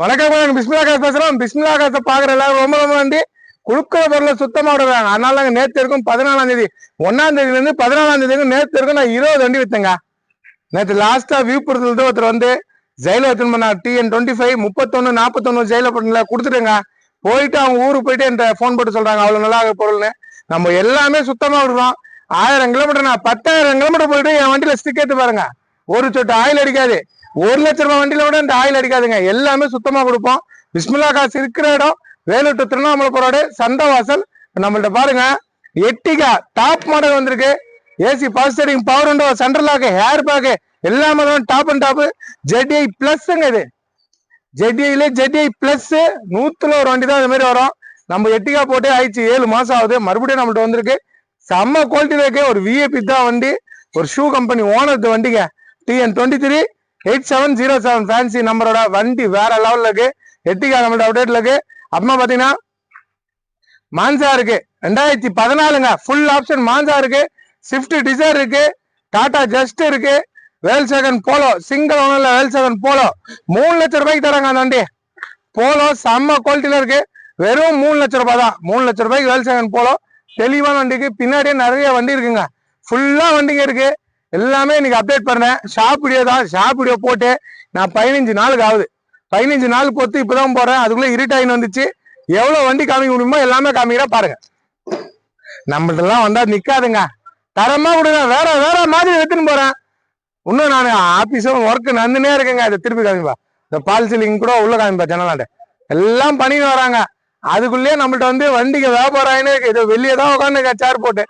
வணக்கம் வணக்கம் பிஸ்மிலா காசு பேசுறோம் பிஸ்மிலா காசை பாக்குற எல்லாரும் ரொம்ப ரொம்ப நன்றி. குடுக்கிற பொருளை சுத்தமாக விடுறாங்க. அதனால நாங்கள் நேற்று இருக்கும் பதினாலாம் தேதி ஒன்னாம் தேதியில இருந்து பதினாலாம் தேதி வரைக்கும் நேற்று இருக்கும் நான் இருபது வண்டி வித்தேங்க. நேற்று லாஸ்டா வியூபுரத்துல இருந்து ஒருத்தர் வந்து ஜெயில எத்தனை பண்ணா டிஎன் டுவெண்ட்டி ஃபைவ் முப்பத்தொன்னு நாற்பத்தொன்னு ஜெயில பண்ணல கொடுத்துட்டுங்க. போயிட்டு அவங்க ஊருக்கு போயிட்டு என்கிட்ட ஃபோன் போட்டு சொல்றாங்க. அவ்வளவு நல்லா இருக்கு பொருள்னு. நம்ம எல்லாமே சுத்தமா விடுறோம். ஆயிரம் கிலோமீட்டர் நான் பத்தாயிரம் கிலோமீட்டர் போயிட்டு என் வண்டியில ஸ்டிக் ஏத்து பாருங்க. ஒரு சொட்டு ஆயில் அடிக்காது. ஒரு லட்ச ரூபாய் வண்டியில விட இந்த ஆயில் அடிக்காதுங்க. எல்லாமே சுத்தமா கொடுப்போம். பிஸ்மிலா காசு இருக்கிற இடம் வேலூர் to திருவண்ணாமலை வாசல். சந்தவாசல் நம்மள்ட்ட பாருங்க. எட்டிகா டாப் மாடல் வந்திருக்கு. AC power steering power window central lock air bag எல்லாமே டாப் அண்ட் டாப் ஜெட்ஐ பிளஸ்ங்க இது. ஜெட்ஐல ஜெட்ஐ பிளஸ் நூத்துல ஒரு வண்டி தான் இந்த மாதிரி வரும். நம்ம எட்டிகா போட்டே ஆயிடுச்சு. ஏழு மாசம் ஆகுது. மறுபடியும் நம்மள்ட்ட வந்திருக்கு. செம்ம குவாலிட்டியில இருக்கு. ஒரு விஏபி தான் வண்டி. ஒரு ஷூ கம்பெனி ஓனர் வண்டிங்க. TN twenty three eight seven zero seven fancy நம்பரோட வண்டி வேற லெவலில் இருக்கு. எட்டிகா நம்மளோட அப்டேட்ல இருக்கு. அப்புறமா பார்த்தீங்கன்னா மான்சா இருக்கு. ரெண்டாயிரத்தி பதினாலுங்க ஃபுல் ஆப்ஷன் மான்சா இருக்கு. ஸ்விஃப்ட் டிசைர் இருக்கு. டாடா ஜஸ்ட் இருக்கு. வேல் செகன் போலோ சிங்கிள் ஓனர்ல வேல் செகன் போலோ மூணு லட்சம் ரூபாய்க்கு தராங்க அந்த வண்டி. போலோ செம்ம குவாலிட்டியில இருக்கு. வெறும் மூணு லட்ச ரூபாய் தான். மூணு லட்சம் ரூபாய்க்கு வேல் செகன் போலோ தெளிவான வண்டிக்கு பின்னாடியே நிறைய வண்டி இருக்குங்க. ஃபுல்லா வண்டிங்க இருக்கு. எல்லாமே இன்னைக்கு அப்டேட் பண்ணேன். ஷாப் வீடியோ தான் ஷாப் வீடியோ போட்டு. நான் பதினஞ்சு நாளுக்கு ஆகுது. பதினஞ்சு நாள் பொறுத்து இப்பதான் போறேன் அதுக்குள்ள இருட்டாயின்னு வந்துச்சு. எவ்வளவு வண்டி காமிக்க முடியுமோ எல்லாமே காமிக்கிறா பாருங்க. நம்மள்ட்டெல்லாம் வந்தா நிக்காதுங்க. தரமா கொடுங்க வேற வேற மாதிரி எடுத்துன்னு போறேன். இன்னும் நான் ஆபீஸும் ஒர்க் நந்துனே இருக்குங்க. அதை திருப்பி காமிப்பா. இந்த பால் சீலிங் கூட உள்ள காமிப்பா ஜனலாண்ட எல்லாம் பண்ணின்னு வராங்க. அதுக்குள்ளேயே நம்மள்ட்ட வந்து வண்டிக்கு வியாபாரம் ஆயினே இருக்கு. இதை வெளியே தான் உட்காந்து சேர் போட்டு.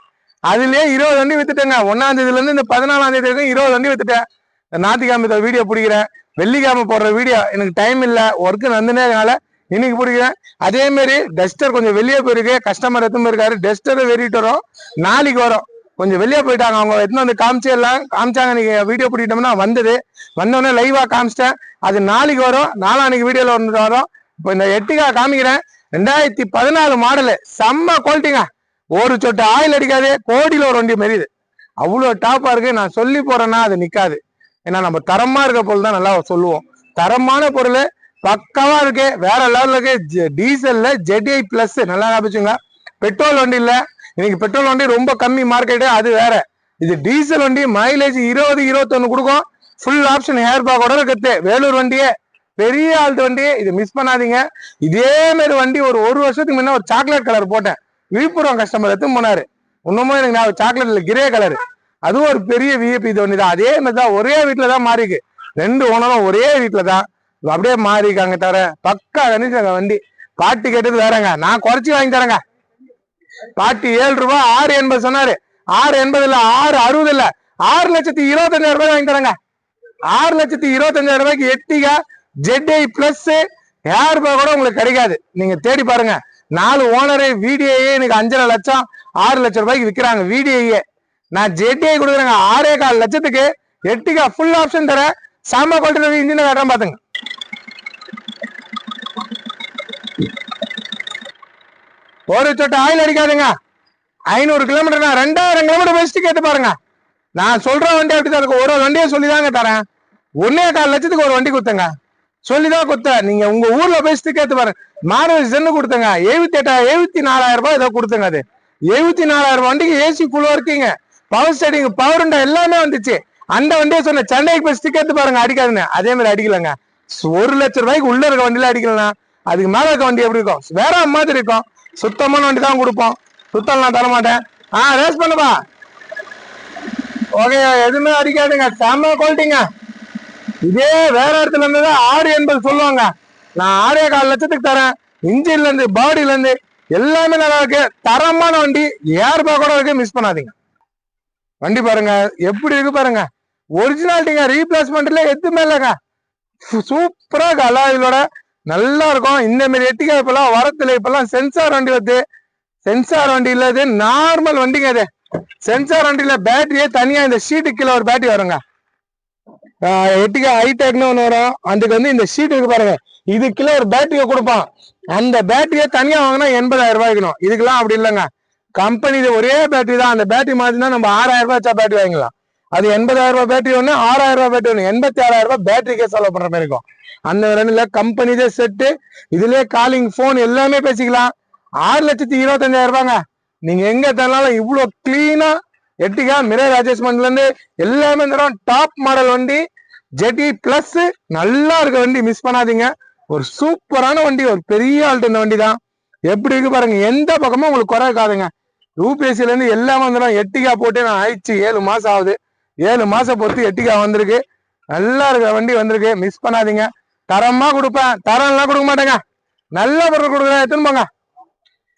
அதுலயே இருபது வண்டி வித்துட்டேங்க. ஒன்னாம் தேதியில இருந்து இந்த பதினாலாம் தேதி வரைக்கும் இருபது வண்டி வித்துட்டேன். ஞாயிற்றுக்கிழமை வீடியோ பிடிக்கிறேன். வெள்ளிக்கிழமை போடுற வீடியோ எனக்கு டைம் இல்ல. ஒர்க்கு நந்துனே இன்னைக்கு பிடிக்கிறேன். அதே மாதிரி டஸ்டர் கொஞ்சம் வெளியே போயிருக்கு. கஸ்டமர் எத்தனை இருக்காரு டஸ்டர் வெறிட்டு வரும். நாளைக்கு வரும். கொஞ்சம் வெளியே போயிட்டாங்க. அவங்க எத்தனை வந்து காமிச்சு எல்லாம் காமிச்சாங்க. நீங்க வீடியோ பிடிக்கிட்டோம்னா வந்தது. வந்தோடனே லைவா காமிச்சிட்டேன். அது நாளைக்கு வரும். நாளான்னைக்கு வீடியோல வந்து வரும். இப்போ இந்த எட்டுக்கா காமிக்கிறேன். ரெண்டாயிரத்தி பதினாலு மாடலு செம்ம குவாலிட்டிங்க ஒரு சொட்டு ஆயில் அடிக்காது கோடியில் ஒரு வண்டி மெரியுது. அவ்வளோ டாப்பாக இருக்குது நான் சொல்லி போகிறேன்னா அது நிற்காது ஏன்னா நம்ம தரமாக இருக்க பொருள் தான் நல்லா சொல்லுவோம். தரமான பொருள் பக்காவா இருக்கு வேற லெவலில் இருக்கு ஜெ- டீசல்ல ஜெட்ஐ பிளஸ் நல்லா ஞாபகிச்சுங்க பெட்ரோல் வண்டி இல்லை. இன்னைக்கு பெட்ரோல் வண்டி ரொம்ப கம்மி மார்க்கெட்டு அது வேற. இது டீசல் வண்டி மைலேஜ் இருபது இருபத்தொன்னு கொடுக்கும். ஃபுல் ஆப்ஷன் ஹேர் பேக்கோட இருக்குது வேலூர் வண்டியே பெரிய ஆள் வண்டி இது மிஸ் பண்ணாதீங்க. இதே மாதிரி வண்டி ஒரு ஒரு வருஷத்துக்கு முன்ன ஒரு சாக்லேட் கலர் போட்டேன். விழுப்புரம் கஸ்டமர் எடுத்து போனாரு இன்னமும் எனக்கு நான் சாக்லேட்ல கிரே கலர் அதுவும் ஒரு பெரிய விஐபி இது தான். அதே மாதிரி தான் ஒரே வீட்டில் தான் மாறிக்கு ரெண்டு ஓனரும் ஒரே வீட்டில் தான் அப்படியே அப்படியே மாறிக்காங்க தவிர பக்கா கணிசங்க வண்டி. பாட்டி கேட்டது வேறங்க. நான் குறைச்சி வாங்கி தரேங்க. பாட்டி ஏழு ரூபா ஆறு எண்பது சொன்னாரு. ஆறு எண்பது இல்ல ஆறு அறுபது இல்ல. ஆறு லட்சத்தி இருபத்தஞ்சாயிரம் ரூபாய் வாங்கி தரேங்க. ஆறு லட்சத்தி இருபத்தஞ்சாயிரம் ரூபாய்க்கு Ertiga ZDi plus air bag கூட உங்களுக்கு கிடைக்காது. நீங்க தேடி பாருங்க. நாலு ஓனரு வீடியோயே எனக்கு அஞ்சரை லட்சம் ஆறு லட்சம் ரூபாய்க்கு விற்கிறாங்க வீடியோயே நான் ஜெட்டியை கொடுக்குறேங்க. ஆறே கால் லட்சத்துக்கு எட்டிகா ஃபுல் ஆப்ஷன் தரேன் சாம குவாலிட்டி இன்ஜினை காட்டுறேன் பார்த்துங்க ஒரு சொட்டு ஆயில் அடிக்காதுங்க. ஐநூறு கிலோமீட்டர் நான் ரெண்டாயிரம் கிலோமீட்டர் பெஸ்ட்டு கேட்டு பாருங்க. நான் சொல்ற வண்டி அப்படிதான் இருக்கும் ஒரு ஒரு வண்டியை சொல்லி தாங்க தரேன். ஒன்னே கால் லட்சத்துக்கு ஒரு வண்டி கொடுத்தங்க. சொல்லிதான் கொடுத்தேன். நீங்க உங்க ஊர்ல பேசிட்டு கேட்டு பாருங்க. மாருதி சென்னு கொடுத்தங்க. எழுபத்தி எட்டா எழுபத்தி நாலாயிரம் ரூபாய் ஏதோ கொடுத்தங்க அது. எழுபத்தி நாலாயிரம் வண்டிக்கு ஏசி குழு இருக்கீங்க. பவர் ஸ்டேடிங் பவர் எல்லாமே வந்துச்சு. அந்த வண்டியை சொன்ன சென்னைக்கு பெஸ்ட் கேட்டு பாருங்க அடிக்காதுன்னு. அதே மாதிரி அடிக்கலங்க. ஒரு லட்ச ரூபாய்க்கு உள்ள இருக்க வண்டியில அடிக்கலாம் அதுக்கு மேல இருக்க வண்டி எப்படி இருக்கும்? வேற மாதிரி இருக்கும். சுத்தமான வண்டி தான் கொடுப்போம். சுத்தம் நான் தர மாட்டேன். ஆ ரேஸ் பண்ணுப்பா. ஓகே எதுவுமே அடிக்காதுங்க. செம்ம குவாலிட்டிங்க இதே வேற இடத்துல இருந்து தான் ஆறு என்பது சொல்லுவாங்க. நான் ஆறே கால் லட்சத்துக்கு தரேன். இன்ஜின்ல இருந்து பாடியில இருந்து எல்லாமே நல்லா இருக்கு. தரமான வண்டி ஏர்பா கூட இருக்கு. மிஸ் பண்ணாதீங்க. வண்டி பாருங்க. எப்படி இருக்கு பாருங்க. ஒரிஜினாலிட்டிங்க ரீப்ளேஸ்மெண்ட்ல எதுவுமே இல்லைங்க. சூப்பரா இருக்கு. இதோட நல்லா இருக்கும். இந்த மாதிரி எட்டிக்கா இப்பெல்லாம் வரத்துல இப்பெல்லாம் சென்சார் வண்டி வருது. சென்சார் வண்டி இல்லது நார்மல் வண்டிங்க அது சென்சார் வண்டியில பேட்டரியே தனியா இந்த ஷீட்டு கீழே ஒரு பேட்டரி வருங்க. ஆஹ் ஹைடெக்னு ஒன்று வரும். அதுக்கு வந்து இந்த ஷீட் இருக்கு பாருங்க. இது கிலோ ஒரு பேட்டரியை கொடுப்பான். அந்த பேட்டரியை தனியாக வாங்கினா எண்பதாயிரம் ரூபாய்க்கணும் இதுக்கெல்லாம் அப்படி இல்லைங்க. கம்பெனி ஒரே பேட்டரி தான். அந்த பேட்டரி மாற்றினா நம்ம ஆறாயிரம் ரூபாய் வச்சா பேட்டரி வாங்கிக்கலாம் அது எண்பதாயிரம் ரூபாய் பேட்டரி ஒன்று ஆறாயிரம் ரூபாய் பேட்டரி ஒன்று எண்பத்தி ஆறாயிரம் ரூபாய் பேட்டரிக்கே செலவு பண்ற மாதிரி இருக்கும். அந்த ரெண்டுல கம்பெனி தான் செட்டு இதுலயே காலிங் ஃபோன் எல்லாமே பேசிக்கலாம். ஆறு லட்சத்தி இருபத்தஞ்சாயிரம் ரூபாங்க நீங்க எங்க தரனாலும் இவ்வளோ கிளீனா எட்டிகா மிரர் அட்ஜஸ்ட்மெண்ட்ல இருந்து எல்லாமே தரும். டாப் மாடல் வண்டி ஜெட்டி பிளஸ் நல்லா இருக்க வண்டி மிஸ் பண்ணாதீங்க. ஒரு சூப்பரான வண்டி ஒரு பெரிய ஆள்ட்டு இந்த வண்டி தான் எப்படி இருக்கு பாருங்க எந்த பக்கமும் உங்களுக்கு குறை இருக்காதுங்க. யூபிஎஸ்சில இருந்து எல்லாம் வந்துடும் எட்டிகா போட்டு நான் ஆயிடுச்சு. ஏழு மாசம் ஆகுது. ஏழு மாசம் பொறுத்து எட்டிகா வந்திருக்கு. நல்லா இருக்கிற வண்டி வந்திருக்கு. மிஸ் பண்ணாதீங்க. தரமா கொடுப்பேன். தரம்லாம் கொடுக்க மாட்டேங்க. நல்ல பொருள் கொடுக்குறேன். எடுத்துன்னு போங்க.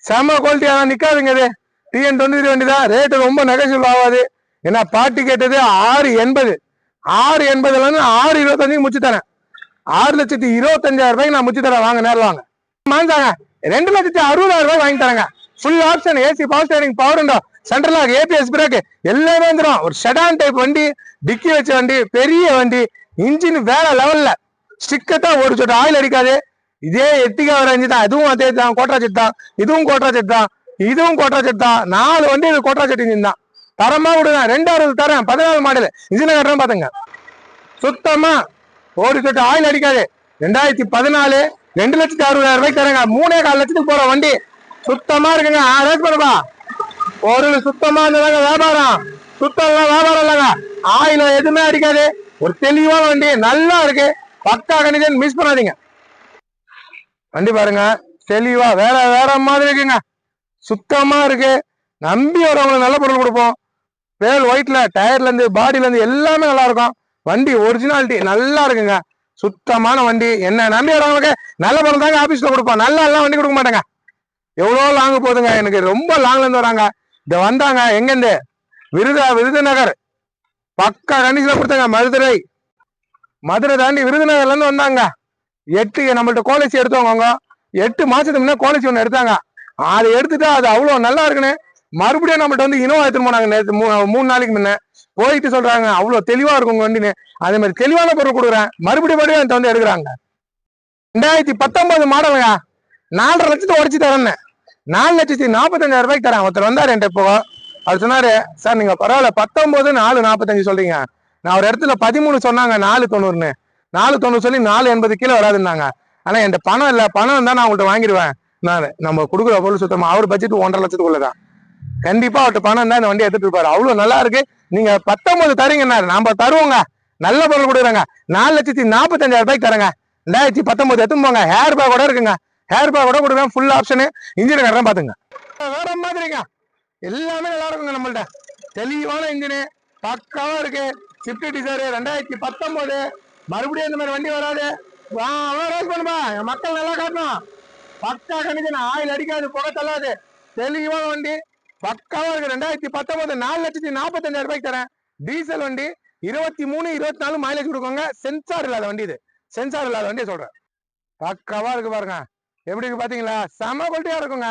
செம குவாலிட்டியா தான் நிக்காதுங்க இது. டிஎன் டுவெண்ட்டி த்ரீ வண்டி தான் ரேட்டு ரொம்ப நெகசிவ் ஆகாது. ஏன்னா பாட்டி கேட்டது ஆறு எண்பது. ஆறு எண்பதுல இருந்து ஆறு இருபத்தஞ்சுக்கு முடிச்சு தரேன். ஆறு லட்சத்தி இருபத்தஞ்சாயிரம் ரூபாய்க்கு நான் முடிச்சு தரேன். வாங்க நேரில் வாங்க. மாஞ்சாங்க ரெண்டு லட்சத்தி அறுபதாயிரம் ரூபாய் வாங்கி தரேங்க. Full option AC power steering power window central lock ABS brake எல்லாமே வந்துடும் ஒரு செடான் டைப் வண்டி டிக்கி வச்ச வண்டி பெரிய வண்டி இன்ஜின் வேற லெவல்ல ஸ்டிக்கத்தா ஒரு சொட்டு ஆயில் அடிக்காது. இதே எட்டிகா ரேஞ்சு தான். இதுவும் அதே தான். கோட்டா செட் தான். இதுவும் கோட்ரா செட் தான். இதுவும் கோட்ரா செட் தான். நாலு வண்டி இது கோட்டா செட் இன்ஜின் தான். தரமா விடுங்க. ரெண்டாவது தரேன். பதினாலு மாடல். இன்ஜின கட்டுறேன் பாத்துங்க. சுத்தமா ஒரு சொட்டு ஆயில் அடிக்காது. ரெண்டாயிரத்தி பதினாலு ரெண்டு லட்சத்தி அறுபதாயிரம் ரூபாய்க்கு தரேங்க. மூணே கால் லட்சத்துக்கு போற வண்டி. சுத்தமா இருக்குங்க. ரேட் பண்ணுப்பா. பொருள் சுத்தமா இருந்ததாங்க வியாபாரம். சுத்தம் எல்லாம் வியாபாரம் இல்லைங்க. ஆயில் எதுவுமே அடிக்காது. ஒரு தெளிவான வண்டி. நல்லா இருக்கு. பக்கா கண்டிஷன் மிஸ் பண்ணாதீங்க. வண்டி பாருங்க. தெளிவா வேற வேற மாதிரி இருக்குங்க. சுத்தமா இருக்கு. நம்பி வரவங்களுக்கு நல்ல பொருள் கொடுப்போம். பேல் ஒயிட்ல டயர்ல இருந்து பாடியில இருந்து எல்லாமே நல்லா இருக்கும் வண்டி ஒரிஜினாலிட்டி நல்லா இருக்குங்க. சுத்தமான வண்டி. என்ன நம்பி வரவங்களுக்கு நல்ல பொருள் தாங்க ஆபீஸ்ல கொடுப்போம். நல்லா எல்லாம் வண்டி கொடுக்க மாட்டாங்க. எவ்வளோ லாங் போகுதுங்க. எனக்கு ரொம்ப லாங்ல இருந்து வராங்க. இந்த வந்தாங்க எங்கேருந்து? விருதா விருதுநகர். பக்கா கண்டிஷன்ல கொடுத்தாங்க மதுரை. மதுரை தாண்டி விருதுநகர்ல இருந்து வந்தாங்க. எட்டு நம்மள்ட்ட கோலச்சி எடுத்தவங்க எட்டு மாசத்துக்கு முன்னே கோலச்சி ஒன்று எடுத்தாங்க. அதை எடுத்துட்டா அது அவ்வளோ நல்லா இருக்குன்னு மறுபடியும் நம்மள்ட்ட வந்து இனோவா எடுத்துன்னு போனாங்க நேற்று மூணு நாளைக்கு முன்ன. போயிட்டு சொல்றாங்க அவ்வளோ தெளிவா இருக்கும் வண்டின்னு. அதே மாதிரி தெளிவான பொருள் கொடுக்குறேன். மறுபடியும் மறுபடியும் என்கிட்ட வந்து எடுக்கிறாங்க. ரெண்டாயிரத்தி பத்தொன்பது மாடலுங்க நாலரை லட்சத்தை உடச்சி தரேன்னு. நாலு லட்சத்தி நாற்பத்தஞ்சாயிரம் ரூபாய்க்கு தரேன். ஒருத்தர் வந்தார் என்கிட்ட இப்போ. அவர் சொன்னாரு சார் நீங்க பரவாயில்ல பத்தொன்பது நாலு நாற்பத்தஞ்சு சொல்றீங்க. நான் ஒரு இடத்துல பதிமூணு சொன்னாங்க நாலு தொண்ணூறுன்னு. நாலு தொண்ணூறு சொல்லி நாலு எண்பது கிலோ வராதுன்னாங்க. ஆனா என்கிட்ட பணம் இல்லை. பணம் இருந்தா நான் உங்கள்கிட்ட வாங்கிடுவேன். நான் நம்ம கொடுக்குற பொருள் சுத்தமா அவர் பட்ஜெட் ஒன்றரை லட்சத்துக்குள்ளதான். கண்டிப்பா அவர்கிட்ட பணம் தான் இந்த வண்டி எடுத்துட்டு இருப்பாரு அவ்வளவு நல்லா இருக்கு. நீங்க பத்தொன்பது தரீங்கன்னா நாம தருவோங்க. நல்ல பொருள் கொடுக்குறாங்க. நாலு லட்சத்தி நாற்பத்தஞ்சாயிரம் ரூபாய்க்கு தரங்க. ரெண்டாயிரத்தி பத்தொன்பது எடுத்துன்னு போங்க. ஹேர் பேக் கூட இருக்குங்க. ஹேர் பேக் கூட கொடுக்குறேன் ஃபுல் ஆப்ஷனு இன்ஜின் கட்டுறேன் பாத்துங்க. வேற மாதிரிங்க. எல்லாமே நல்லா இருக்குங்க நம்மள்ட்ட. தெளிவான இன்ஜினு பக்காவா இருக்கு. ஸ்விஃப்ட் டிசைர் ரெண்டாயிரத்தி பத்தொன்பது. மறுபடியும் இந்த மாதிரி வண்டி வராது. வா ரேஸ் பண்ணுமா? என் மக்கள் நல்லா காட்டணும். பக்கா கண்டிஷன் ஆயில் அடிக்காது புகை தள்ளாது. தெளிவான வண்டி. பக்காவா இருக்கு. ரெண்டாயிரத்தி பத்தொன்பது நாலு லட்சத்தி நாற்பத்தஞ்சாயிரம் ரூபாய்க்கு தரேன். டீசல் வண்டி இருபத்தி மூணு இருபத்தி நாலு மைலேஜ் கொடுக்குங்க. சென்சார் இல்லாத வண்டி இது. சென்சார் இல்லாத வண்டியை சொல்றேன். பக்காவா இருக்கு பாருங்க. எப்படி இருக்கு பாத்தீங்களா? செம குவாலிட்டியா இருக்குங்க.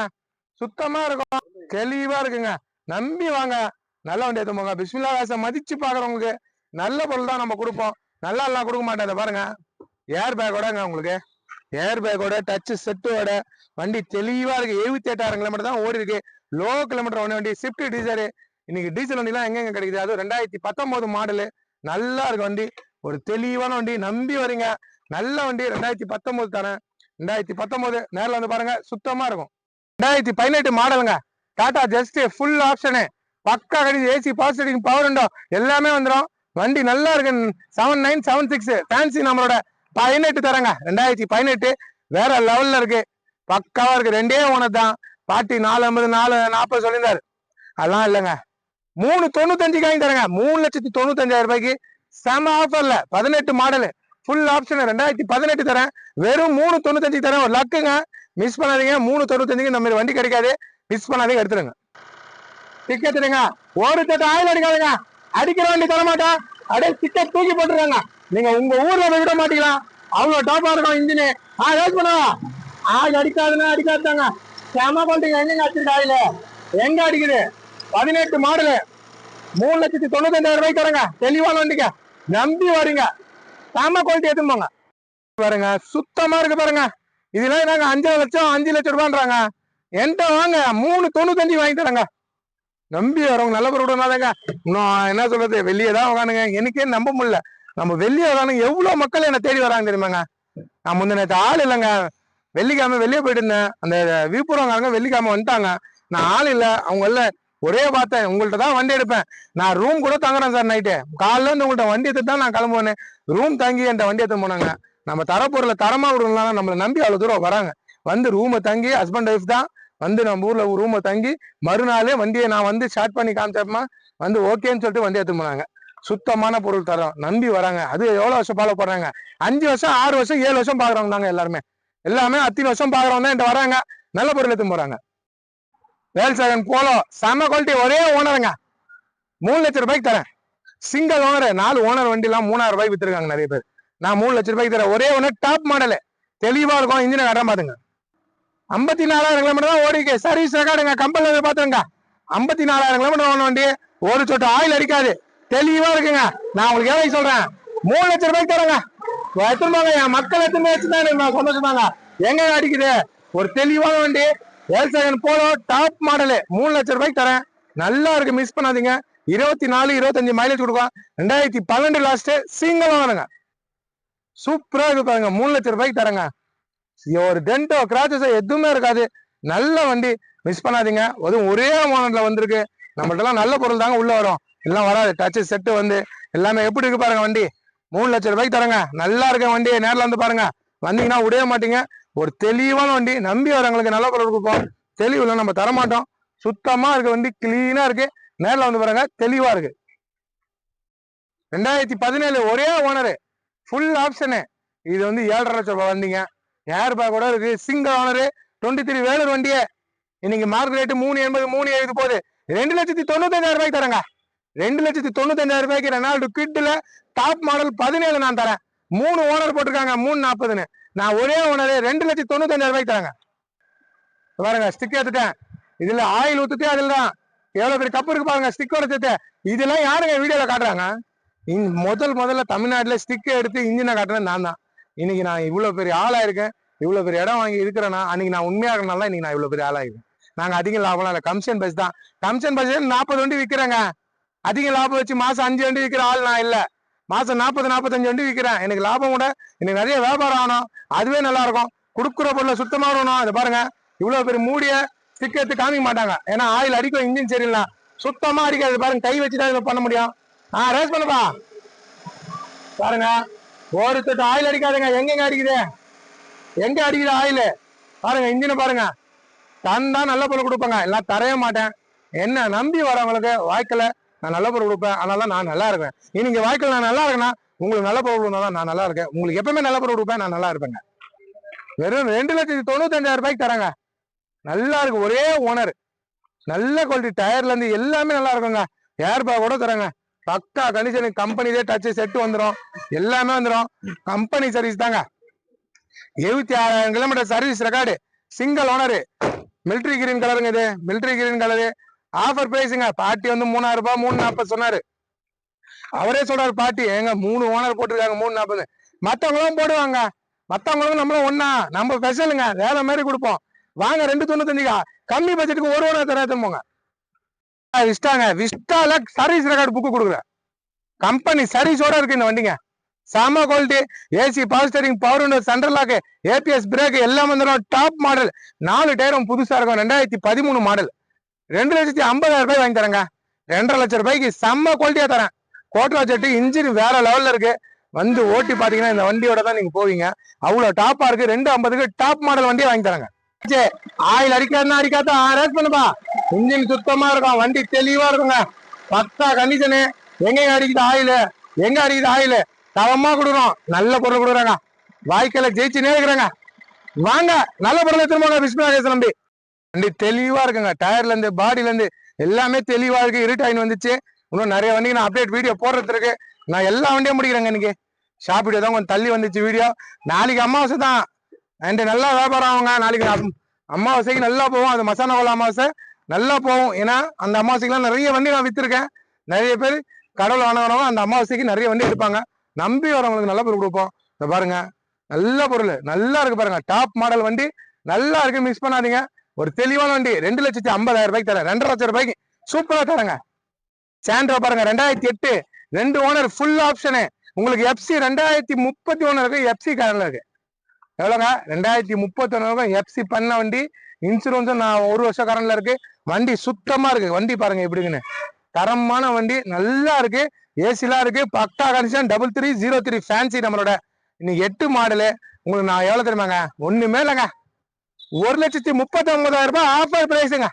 சுத்தமா இருக்கும். தெளிவா இருக்குங்க. நம்பி வாங்க. நல்ல வண்டி எடுத்து போங்க. பிஸ்மில்லா காசை மதிச்சு பாக்குறவங்களுக்கு நல்ல பொருள் தான் நம்ம கொடுப்போம். நல்லா எல்லாம் கொடுக்க மாட்டேன் இதை பாருங்க. ஏர் பேக்கோடங்க உங்களுக்கு. ஏர் பேக்கோட டச் செட்டோட வண்டி தெளிவா இருக்கு. எழுபத்தி எட்டாயிரம் கிலோமீட்டர் தான் ஓடி இருக்கு. லோ கிலோமீட்டர் ஒன்று வண்டி ஸ்விஃப்ட் டீசல் இன்னைக்கு டீசல் வண்டிலாம் எங்கெங்க கிடைக்குது? அதுவும் ரெண்டாயிரத்தி பத்தொன்பது மாடலு நல்லா இருக்கு வண்டி. ஒரு தெளிவான வண்டி. நம்பி வரீங்க நல்ல வண்டி. ரெண்டாயிரத்தி பத்தொன்பது தானே? ரெண்டாயிரத்தி பத்தொன்பது. நேரில் வந்து பாருங்க. சுத்தமா இருக்கும். ரெண்டாயிரத்தி பதினெட்டு மாடலுங்க டாடா ஜஸ்ட் ஃபுல் ஆப்ஷனு பக்கா கடிச்சு ஏசி பவர் பவர் உண்டோ எல்லாமே வந்துடும் வண்டி நல்லா இருக்கு. Seven nine seven six fancy நம்மளோட பதினெட்டு தரங்க. ரெண்டாயிரத்தி பதினெட்டு வேற லெவல்ல இருக்கு. பக்காவா இருக்கு. ரெண்டே ஒன்று தான். பாட்டி நாலு ஐம்பது நாலு நாற்பது சொல்லியிருந்தாரு. அதெல்லாம் இல்லைங்க. மூணு தொண்ணூத்தஞ்சுக்கு வாங்கி தரேங்க. மூணு லட்சத்தி தொண்ணூத்தஞ்சாயிரம் ரூபாய்க்கு செம ஆஃபர்ல பதினெட்டு மாடலு ஃபுல் ஆப்ஷன் ரெண்டாயிரத்தி பதினெட்டு தரேன். வெறும் மூணு தொண்ணூத்தஞ்சு தரேன். ஒரு லக்குங்க மிஸ் பண்ணாதீங்க. மூணு தொண்ணூத்தஞ்சுக்கு இந்த மாதிரி வண்டி கிடைக்காது. மிஸ் பண்ணாதீங்க எடுத்துருங்க. டிக்கெட் எடுங்க. ஒரு தட்டு ஆயில் அடிக்காதுங்க. அடிக்கிற வண்டி தரமாட்டேன். அப்படியே டிக்கெட் தூக்கி போட்டுருங்க நீங்க உங்க ஊர்ல போய் விட மாட்டீங்களா? அவ்வளவு டாப்பா இருக்கும் இன்ஜினு ஆ யூஸ் பண்ணுவா ஆள் அடிக்காதுன்னா அடிக்காதாங்க செம பண்ணிட்டீங்க எங்க அடிச்சிருக்க ஆயில்? எங்க அடிக்குது? பதினெட்டு மாடலு மூணு லட்சத்தி தொண்ணூத்தஞ்சாயிரம் ரூபாய்க்கு தரங்க. தெளிவான வண்டிங்க. நம்பி வரீங்க. செம குவாலிட்டி எடுத்துன்னு போங்க. பாருங்க சுத்தமா இருக்கு பாருங்க. இதெல்லாம் நாங்க அஞ்சரை லட்சம் அஞ்சு லட்சம் ரூபான்றாங்க. என்கிட்ட வாங்க மூணு தொண்ணூத்தஞ்சு வாங்கி தரங்க. நம்பி வரவங்க நல்ல பொருள் விடனாதாங்க இன்னும் என்ன சொல்றது? வெளியே தான் உட்காந்துங்க எனக்கே நம்ப முடியல. நம்ம வெளியே உட்காந்து எவ்வளவு மக்கள் என்ன தேடி வராங்க தெரியுமாங்க? நான் முந்தின நேற்று ஆள் இல்லைங்க. வெள்ளிக்கிழமை வெளியே போயிட்டு இருந்தேன். அந்த விழுப்புரம்காரங்க வெள்ளிக்கிழமை வந்துட்டாங்க. நான் ஆள் இல்லை. அவங்க இல்ல. ஒரே பார்த்தேன். உங்கள்ட்ட தான் வண்டி எடுப்பேன். நான் ரூம் கூட தங்குறேன் சார் நைட்டு காலைல இருந்து உங்கள்ட்ட வண்டி எடுத்து தான் நான் கிளம்புவேன். ரூம் தங்கி என்கிட்ட வண்டி எடுத்து போனாங்க. நம்ம தரப்பொருளை தரமா விடலாம் நம்மளை நம்பி அவ்வளோ தூரம் வராங்க. வந்து ரூமை தங்கி ஹஸ்பண்ட் ஒய்ஃப் தான். வந்து நம்ம ஊர்ல ரூமை தங்கி மறுநாளே வண்டியை நான் வந்து ஸ்டார்ட் பண்ணி காமிச்சப்பமா வந்து ஓகேன்னு சொல்லிட்டு வண்டி எடுத்து போனாங்க. சுத்தமான பொருள் தரோம். நம்பி வராங்க. அது எவ்வளவு வருஷம் ஃபாலோ பண்றாங்க? அஞ்சு வருஷம் ஆறு வருஷம் ஏழு வருஷம் பாக்குறவங்க தாங்க எல்லாருமே. எல்லாமே அத்தனை வருஷம் பாக்குறவங்க தான் என்கிட்ட வராங்க. நல்ல பொருள் எடுத்து போறாங்க. வேல்சேகன் போலோ செம குவாலிட்டி ஒரே ஓனருங்க மூணு லட்சம் ரூபாய்க்கு தரேன். சிங்கிள் ஓனர் நாலு ஓனர் வண்டி எல்லாம் மூணாயிரம் ரூபாய்க்கு வித்துருக்காங்க நிறைய பேர். நான் மூணு லட்சம் ரூபாய்க்கு தரேன். ஒரே ஒன்று டாப் மாடலு தெளிவா இருக்கும். இன்ஜினை கட்ட பாத்துங்க. ஐம்பத்தி நாலாயிரம் கிலோமீட்டர் தான் ஓடிக்கு சர்வீஸ் ரெக்கார்டுங்க கம்பெனியில் பார்த்துருங்க. ஐம்பத்தி நாலாயிரம் கிலோமீட்டர் ஓன வண்டி. ஒரு சொட்டு ஆயில் அடிக்காது. தெளிவா இருக்குங்க. நான் உங்களுக்கு எவ்வளவு சொல்றேன்? மூணு லட்சம் ரூபாய்க்கு தரேங்க. எத்தனை என் மக்கள் எத்தனை வச்சுதான் சந்தோஷமாங்க எங்க அடிக்குது? ஒரு தெளிவான வண்டி. ஏழ்சேகன் போலோ டாப் மாடலு மூணு லட்சம் ரூபாய்க்கு தரேன். நல்லா இருக்கு. மிஸ் பண்ணாதீங்க. இருபத்தி நாலு இருபத்தஞ்சு மைலேஜ் கொடுக்கும் ரெண்டாயிரத்தி பன்னெண்டு லாஸ்ட் சிங்கிளா வருங்க சூப்பரா இருக்கு பாருங்க. மூணு லட்சம் ரூபாய்க்கு தரேங்க. ஒரு டென்டோ கிராச்சஸ் எதுவுமே இருக்காது. நல்ல வண்டி. மிஸ் பண்ணாதீங்க. அதுவும் ஒரே மாடல்ல வந்திருக்கு. நம்மள்ட்டலாம் நல்ல பொருள் தாங்க. உள்ள வரும். எல்லாம் வராது. டச்சு செட்டு வந்து எல்லாமே எப்படி இருக்கு பாருங்க வண்டி. மூணு லட்சம் ரூபாய்க்கு தரங்க. நல்லா இருக்க வண்டி. நேரில் வந்து பாருங்க. வந்தீங்கன்னா விடவே மாட்டீங்க. ஒரு தெளிவான வண்டி. நம்பி வரவங்களுக்கு நல்ல பொருள் கொடுப்போம். தெளிவுல நம்ம தரமாட்டோம். சுத்தமா இருக்க வண்டி. கிளீனா இருக்கு. நேரில் வந்து பாருங்க. தெளிவா இருக்கு. ரெண்டாயிரத்தி பதினேழு ஒரே ஓனரு ஃபுல் ஆப்ஷனு இது வந்து ஏழரை லட்சம் ரூபாய் வந்தீங்க ஏர் பேக் கூட இருக்கு? Single owner twenty three Vellore வண்டியே. இன்னைக்கு மார்க் ரேட்டு மூணு எண்பது மூணு எழுபது போகுது. ரெண்டு லட்சத்தி தொண்ணூத்தஞ்சாயிரம் ரூபாய்க்கு தரேங்க. ரெண்டு லட்சத்தி தொண்ணூத்தஞ்சாயிரம் ரூபாய்க்கு ரெனால்டு கிட்ல டாப் மாடல் பதினேழு நான் தரேன். மூணு ஓனர் போட்டிருக்காங்க மூணு நாற்பதுன்னு. நான் ஒரே ஓனரே ரெண்டு லட்சத்தி தொண்ணூத்தஞ்சாயிரம் ரூபாய்க்கு தரேங்க. பாருங்க ஸ்டிக் எடுத்துட்டேன். இதுல ஆயில் ஊத்துட்டு அதில் தான். எவ்வளவு பெரிய கப்பு இருக்கு பாருங்க ஸ்டிக்கோட சேர்த்து. இதெல்லாம் யாருங்க வீடியோல காட்டுறாங்க? இந் முதல் முதல்ல தமிழ்நாட்டில் ஸ்டிக்கை எடுத்து இன்ஜினை காட்டுறது நான் தான். இன்னைக்கு நான் இவ்வளோ பெரிய ஆளாயிருக்கேன் இருக்கேன். பெரிய இடம் வாங்கி இருக்கிறேன்னா அன்னைக்கு நான் உண்மையாக இருக்கனால இன்னைக்கு நான் இவ்வளோ பெரிய ஆளா இருக்கேன். அதிகம் அதிக லாபம்லாம் இல்லை. கமிஷன் பஸ் தான். கமிஷன் பஸ் நாற்பது வண்டி விற்கிறேங்க அதிக லாபம் வச்சு மாசம் அஞ்சு வண்டி விற்கிற ஆள் நான் இல்ல. மாசம் நாற்பது நாற்பத்தஞ்சு வண்டி விற்கிறேன் எனக்கு லாபம் கூட எனக்கு நிறைய வியாபாரம் ஆகணும். அதுவே நல்லா இருக்கும். கொடுக்குற பொருளை சுத்தமா இருக்கணும் அதை பாருங்க. இவ்வளவு பெரிய மூடிய ஸ்டிக் எடுத்து காமிக்க மாட்டாங்க. ஏன்னா ஆயில் அடிக்கும் இன்ஜின் சரியில்லை சுத்தமா அடிக்காது. பாருங்க. கை வச்சு தான் இதை பண்ண முடியும். ஆ ரேஸ் பண்ணுப்பா. பாருங்க. ஒரு தொட்டு ஆயில் அடிக்காதுங்க. எங்கெங்க அடிக்குது? எங்க அடிக்குது ஆயில் பாருங்க இன்ஜினை பாருங்க. தன் தான் நல்ல பொருள் கொடுப்பாங்க. எல்லாம் தரைய மாட்டேன். என்ன நம்பி வரவங்களுக்கு வாய்க்கல. நான் நல்ல பொருள் கொடுப்பேன் அதனால நான் நல்லா இருக்கேன். இனி நீங்கள் வாழ்க்கையில் நான் நல்லா இருக்கேன்னா உங்களுக்கு நல்ல பொருள் தான் நான் நல்லா இருக்கேன். உங்களுக்கு எப்பவுமே நல்ல பொருள் கொடுப்பேன் நான் நல்லா இருப்பேங்க. வெறும் ரெண்டு லட்சத்தி தொண்ணூத்தஞ்சாயிரம் ரூபாய்க்கு தரேங்க நல்லா இருக்கு ஒரே ஓனர். நல்ல குவாலிட்டி டயர்ல இருந்து எல்லாமே நல்லா இருக்குங்க. ஏர் பேக் கூட தரேங்க பக்கா கண்டிஷன் கம்பெனிலே டச் செட்டு வந்துடும் எல்லாமே வந்துடும் கம்பெனி சர்வீஸ் தாங்க. எழுபத்தி ஆறாயிரம் kilometre service record single owner military green கலருங்க இது. மிலிட்ரி கிரீன் கலரு ஆஃபர் பிரைஸுங்க பாட்டி வந்து மூணாயிரம் ரூபாய் மூணு நாற்பது சொன்னாரு. அவரே சொல்றாரு பாட்டி ஏங்க மூணு ஓனர் போட்டிருக்காங்க மூணு நாற்பது மற்றவங்களும் போடுவாங்க. மற்றவங்களும் நம்மளும் ஒன்னா நம்ம ஸ்பெஷலுங்க வேலை மாதிரி கொடுப்போம். வாங்க ரெண்டு தொண்ணூத்தஞ்சுக்கா கம்மி பட்ஜெட்டுக்கு ஒரு ஓனர் தர போங்க விஸ்டாங்க விஸ்டால சர்வீஸ் ரெக்கார்டு புக்கு கொடுக்குறேன். கம்பெனி சர்வீஸோட இருக்கு இந்த வண்டிங்க. செம quality AC power steering power window central lock ABS brake எல்லாம் வந்துடும் டாப் மாடல் நாலு டயரும் புதுசா இருக்கும். ரெண்டாயிரத்தி பதிமூணு மாடல் ரெண்டு லட்சத்தி ஐம்பதாயிரம் ரூபாய் வாங்கி தரேங்க. ரெண்டரை லட்சம் ரூபாய்க்கு செம்ம குவாலிட்டியா தரேன். கோட்ரா ஜெட்டு இன்ஜின் வேற லெவல்ல இருக்கு. வந்து ஓட்டி பாத்தீங்கன்னா இந்த வண்டியோட தான் நீங்க போவீங்க. அவ்வளவு டாப்பா இருக்கு. ரெண்டு ஐம்பதுக்கு டாப் மாடல் வண்டியை வாங்கி தரேங்க. சரி, ஆயில் அடிக்காதுன்னா அடிக்காத. ரேஸ் பண்ணுப்பா. இன்ஜின் சுத்தமா இருக்கும். வண்டி தெளிவா இருக்குங்க. பத்தா கண்டிஷனு எங்க அடிக்குது ஆயில் எங்க அடிக்குது ஆயில் தவமா கொடுக்குறோம். நல்ல பொருள் கொடுக்குறாங்க. வாய்க்கால ஜெயிச்சுனே இருக்கிறாங்க. வாங்க நல்ல பொருள் திரும்ப விஸ்வநாதேசன் நம்பி வண்டி தெளிவா இருக்குங்க. டயர்ல இருந்து பாடியில இருந்து எல்லாமே தெளிவா இருக்கு. இருட்டாயின் வந்துச்சு. இன்னும் நிறைய வண்டிக்கு நான் அப்டேட் வீடியோ போடுறது இருக்கு. நான் எல்லா வண்டியும் முடிக்கிறேங்க இன்னைக்கு. ஷாப் வீடியோ தான் கொஞ்சம் தள்ளி வந்துச்சு வீடியோ நாளைக்கு அமாவாசை தான். அண்ட் நல்லா வியாபாரம் ஆகுங்க. நாளைக்கு நான் அமாவாசைக்கு நல்லா போகும் அது மசானா கோல அமாவாசை. நல்லா போகும் ஏன்னா அந்த அமாவாசைக்குலாம் நிறைய வண்டி நான் விற்றுருக்கேன் நிறைய பேர் கடவுள் ஆனவரவங்க அந்த அமாவாசைக்கு நிறைய வண்டி எடுப்பாங்க. நம்பி வரவங்களுக்கு நல்ல பொருள் கொடுப்போம். இதை பாருங்க. நல்ல பொருள். நல்லா இருக்கு பாருங்க. டாப் மாடல் வண்டி. நல்லா இருக்கு. மிஸ் பண்ணாதீங்க. ஒரு தெளிவான வண்டி ரெண்டு லட்சத்தி ஐம்பதாயிரம் ரூபாய்க்கு தரேன். ரெண்டரை லட்சம் ரூபாய்க்கு சூப்பரா தரேங்க. சாண்ட்ரோ பாருங்க ரெண்டாயிரத்தி எட்டு. ரெண்டு ஓனர் ஃபுல் ஆப்ஷனு உங்களுக்கு எஃப்சி ரெண்டாயிரத்தி முப்பத்தி ஒன்று இருக்கு எஃப்சி காரில் இருக்கு. எவ்வளோங்க? ரெண்டாயிரத்தி முப்பத்தி இருக்கும் எஃப்சி பண்ண வண்டி இன்சூரன்ஸும் நான் ஒரு வருஷம் கரண்ட்ல இருக்கு. வண்டி சுத்தமா இருக்கு. வண்டி பாருங்க எப்படிங்கன்னு தரமான வண்டி நல்லா இருக்கு. ஏசிலாம் இருக்கு. பக்கா condition double three zero three fancy நம்மளோட. இன்னைக்கு எட்டு மாடலு உங்களுக்கு நான் எவ்வளோ தெரியுமாங்க? ஒன்றுமே இல்லைங்க. ஒரு லட்சத்தி முப்பத்தி ஒன்பதாயிரம் ரூபாய் ஆஃபர் பிரைஸுங்க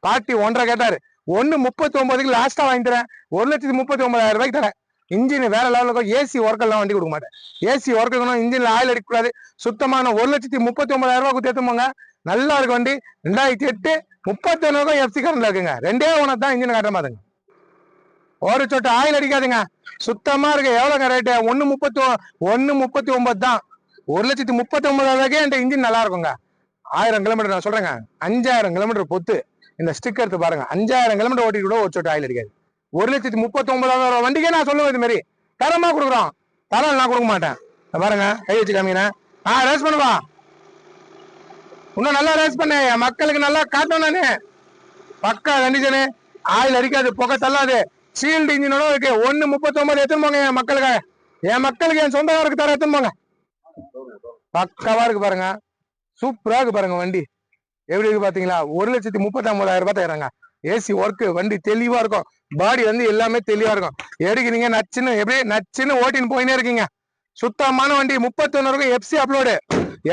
பாட்டி ஒன்றரை கேட்டாரு. ஒன்று முப்பத்தி ஒன்பதுக்கு லாஸ்ட்டாக வாங்கி தரேன். ஒரு லட்சத்தி முப்பத்தி ஒன்பதாயிரம் ரூபாய்க்கு தரேன். இன்ஜின் வேற லெவலுக்கு ஏசி ஒர்க்கெல்லாம் வண்டி கொடுக்க மாட்டேன். ஏசி ஒர்க் இருக்கணும் இன்ஜின்ல ஆயில் அடிக்கக்கூடாது. சுத்தமான ஒரு லட்சத்தி முப்பத்தி ஒன்பதாயிரம் ரூபாய் கொடுத்து நல்லா இருக்கு வண்டி. ரெண்டாயிரத்தி எட்டு முப்பத்தி ஒன்றுக்கும் எஃப்சி கரண்ட்ல இருக்குங்க. ரெண்டே ஒன்று தான் இன்ஜின் காட்ட மாதிரிங்க. ஒரு சொட்டு ஆயில் அடிக்காதுங்க. சுத்தமா இருக்கு. எவ்வளோங்க ரேட்டு ஒன்று முப்பத்தி ஒ- முப்பத்தி ஒன்பது தான். ஒரு லட்சத்தி முப்பத்தி ஒன்பதாயிரக்கே இந்த இன்ஜின் நல்லா இருக்குங்க. ஆயிரம் கிலோமீட்டர் நான் சொல்றேங்க. அஞ்சாயிரம் கிலோமீட்டர் பொத்து. இந்த ஸ்டிக்கர் எடுத்து பாருங்க. அஞ்சாயிரம் கிலோமீட்டர் ஓட்டி கூட ஒரு சொட்டு ஆயில் அடிக்காது. ஒரு லட்சத்தி முப்பத்தி ஒன்பதாயிரம் வண்டிக்கே நான் சொல்லுவேன் இது மாதிரி தரமா கொடுக்குறோம். தரம் நான் கொடுக்க மாட்டேன். பாருங்க கை வச்சு காமிங்கண்ணே ஆ ரேஸ் பண்ணுவா இன்னும் நல்லா ரேஸ் பண்ணு. என் மக்களுக்கு நல்லா காட்டணும் நானே. பக்கா கண்டிஷனு ஆயில் அடிக்காது புகை தள்ளாது. சீல்டு இன்ஜினோட இருக்கு. ஒன்னு முப்பத்தி ஒன்பது எத்தனை போங்க என் மக்களுக்கு. என் மக்களுக்கு என் சொந்தக்காரருக்கு தர எத்தனை போங்க. பக்காவா இருக்கு பாருங்க. சூப்பரா இருக்கு பாருங்க வண்டி. எப்படி இருக்கு பாத்தீங்களா? ஒரு லட்சத்தி முப்பத்தி ஒன்பதாயிரம் ரூபாய் தராங்க ஏசி ஒர்க்கு வண்டி தெளிவா இருக்கும். பாடி வந்து எல்லாமே தெளிவா இருக்கும். எடுக்கிறீங்க நச்சுன்னு எப்படி? நச்சுன்னு ஓட்டின்னு போயினே இருக்கீங்க. சுத்தமான வண்டி முப்பத்தி இருக்கும். எஃப்சி அப்லோடு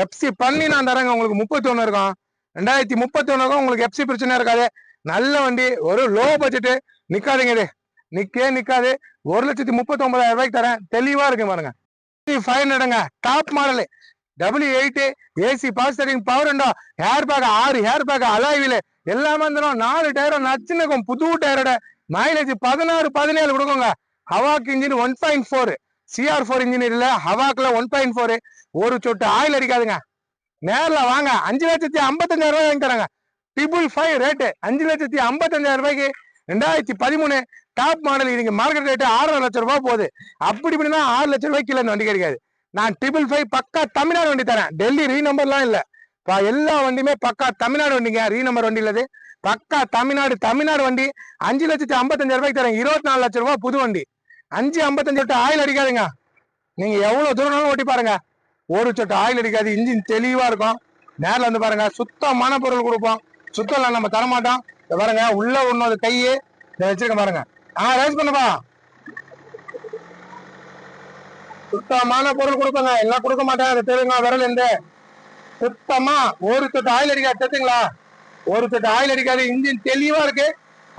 எஃப்சி பண்ணி நான் தரேங்க உங்களுக்கு முப்பத்தி இருக்கும். ரெண்டாயிரத்தி முப்பத்தி இருக்கும். உங்களுக்கு எஃப்சி பிரச்சனை இருக்காது. நல்ல வண்டி ஒரு லோ பட்ஜெட்டு நிக்காதுங்க இது. நிக்கே நிக்காது. ஒரு லட்சத்தி முப்பத்தி ஒன்பதாயிரம் ரூபாய்க்கு தரேன் தெளிவா இருக்கு பாருங்க. Five ஹண்ட்ரடுங்க top model W eight AC pass power window? Air bag ஆறு ஹேர் பேக் அலாய்வில் எல்லாமே வந்துடும் நாலு டயரும் நச்சுனுக்கும் புது டயரோட மைலேஜ் பதினாறு பதினேழு கொடுக்குங்க. Hawk engine one point four CR four engine இல்லை ஹவாக்ல ஒன் பாயிண்ட் ஃபோர் ஒரு சொட்டு ஆயில் அடிக்காதுங்க. நேரில் வாங்க. அஞ்சு லட்சத்தி ஐம்பத்தஞ்சாயிரம் ரூபாய் வாங்கி தராங்க. ட்ரிபிள் ஃபைவ் ரேட்டு அஞ்சு லட்சத்தி ஐம்பத்தஞ்சாயிரம் ரூபாய்க்கு. ரெண்டாயிரத்தி பதிமூணு டாப் மாடல் இதுங்க மார்க்கெட் ரேட்டு ஆறரை லட்சம் ரூபாய் போகுது. அப்படி இப்படின்னா ஆறு லட்சம் ரூபாய்க்கு கீழே வண்டி கிடைக்காது. நான் ட்ரிபிள் ஃபைவ் பக்கா தமிழ்நாடு வண்டி தரேன். டெல்லி ரீ நம்பர்லாம் இல்லை. எல்லா வண்டியுமே பக்கா தமிழ்நாடு வண்டிங்க. ரீ நம்பர் வண்டி இல்லது பக்கா தமிழ்நாடு தமிழ்நாடு வண்டி அஞ்சு லட்சத்தி ஐம்பத்தஞ்சாயிரம் ரூபாய்க்கு தரேன். இருபத்தி நாலு லட்சம் ரூபாய் புது வண்டி. அஞ்சு ஐம்பத்தஞ்சு சொட்டு ஆயில் அடிக்காதுங்க. நீங்க எவ்வளவு தூரம் ஓட்டி பாருங்க. ஒரு சொட்டு ஆயில் அடிக்காது. இன்ஜின் தெளிவா இருக்கும். நேரில் வந்து பாருங்க. சுத்தமான பொருள் கொடுப்போம். சுத்தம் நம்ம தரமாட்டோம். பாருங்க. உள்ள ஒண்ணு கையே. வச்சிருக்க பாருங்க. ஆ ரேஸ் பண்ணுப்பா. சுத்தமான பொருள் கொடுப்பாங்க. எல்லாம் கொடுக்க மாட்டேன். அது தெரியுங்க விரல் இருந்து சுத்தமா ஒரு சொட்டு ஆயில் அடிக்காது. தெரியுங்களா ஒரு சொட்டு ஆயில் அடிக்காது. இன்ஜின் தெளிவா இருக்கு.